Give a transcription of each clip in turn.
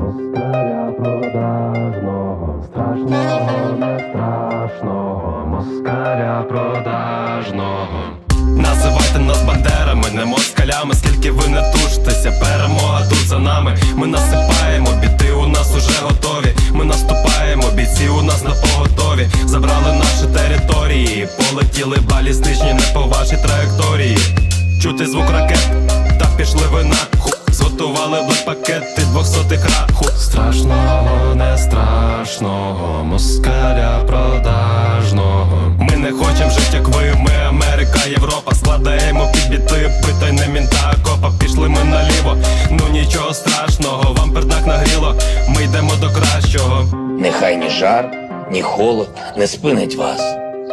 москаля продажного, страшного, не страшного, москаля продажного. Називайте нас бандерами, не москалями, скільки ви не тужтеся, перемога тут за нами. Ми насипаємо, біти у нас уже готові. Ми наступаємо, бійці у нас на. Забрали наші території, полетіли балістичні, не по вашій траєкторії. Чути звук ракет, та пішли Страшного, москаля продажного. Ми не хочем жити, як ви, ми Америка, Європа. Складаємо під біти, питай не мінта, копа. Пішли ми наліво, ну нічого страшного, вам пердак нагріло, ми йдемо до кращого. Нехай ні жар, ні холод не спинить вас.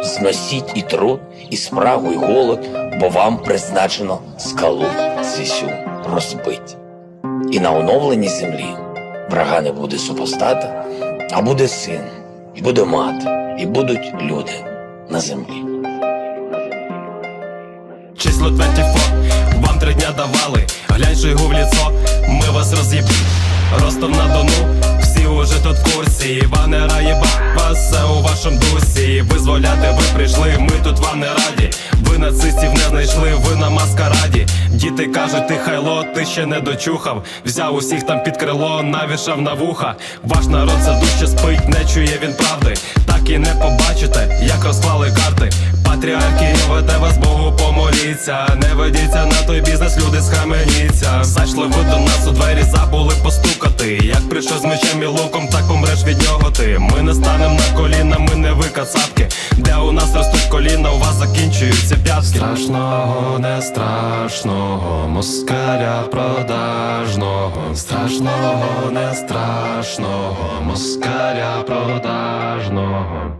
Зносіть і труд, і спрагу, і голод, бо вам призначено скалу цвісю розбить. І на оновленій землі врага не буде супостата, а буде син, і буде мати, і будуть люди на землі. Число 24, вам три дня давали, глянь шойгу в ліцо, ми вас роз'їб. Ростов на Дону, всі уже тут в курсі. Іване раєба, вас все у вашому дусі. Визволяти ви прийшли, ми тут вам не раді. Ви нацистів не знайшли, ви на маскараді. Діти кажуть, ти хайло, ти ще не дочухав. Взяв усіх там під крило, навішав на вуха. Ваш народ за дужче спить, не чує він правди. Так і не побачите, як розклали карти. Патріарх веде вас Богу помоліться. Не ведіться на той бізнес, люди схаменіться. Зайшли ви до нас у двері, забули постукати. Як прийшов з мечем і луком, так помреш від нього ти. Ми не станем на коліна, ми не ви кацапки. Де у нас ростуть коліна, у вас закінчуються Страшного, не страшного, москаля продажного. Страшного, не страшного, москаля продажного.